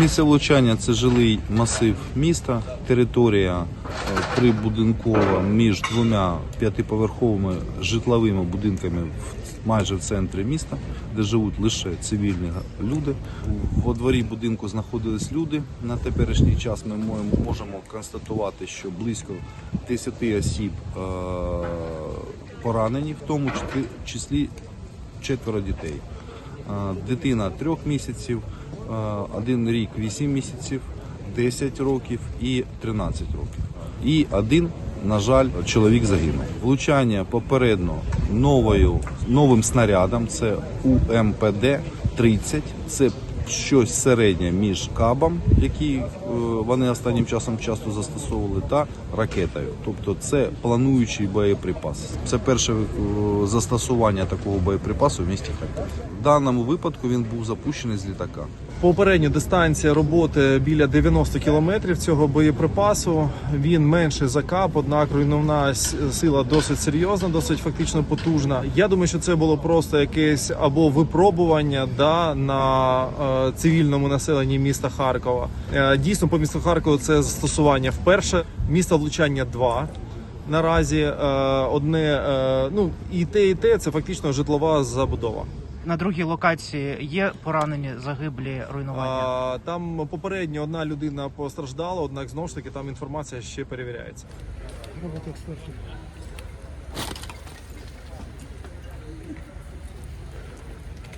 Місце влучання це жилий масив міста, територія е, прибудинкова між двома п'ятиповерховими житловими будинками в- майже в центрі міста, де живуть лише цивільні люди. Во дворі будинку знаходились люди. На теперішній час ми можемо констатувати, що близько 10 осіб е, поранені, в тому числі- четверо дітей. Е, Дитина трьох місяців, один рік вісім місяців, 10 років і 13 років. І один, на жаль, чоловік загинув. Влучання попередньо новою новим снарядом. Це УМПД 30 Це щось середнє між кабом, який е, вони останнім часом часто застосовували, та ракетою. Тобто це плануючий боєприпас. Це перше е, застосування такого боєприпасу в місті Харків. В даному випадку він був запущений з літака. Попередня дистанція роботи біля 90 кілометрів цього боєприпасу. Він менший за кап, однак руйнівна с- сила досить серйозна, досить фактично потужна. Я думаю, що це було просто якесь або випробування да, на е, цивільному населенні міста Харкова. Е, дійсно, по місту Харкову це застосування вперше. Місто влучання 2. Наразі е, одне, е, ну і те, і те це фактично житлова забудова. На другій локації є поранені, загиблі, руйнування. А, там попередньо одна людина постраждала, однак знову ж таки там інформація ще перевіряється. Роботок старший.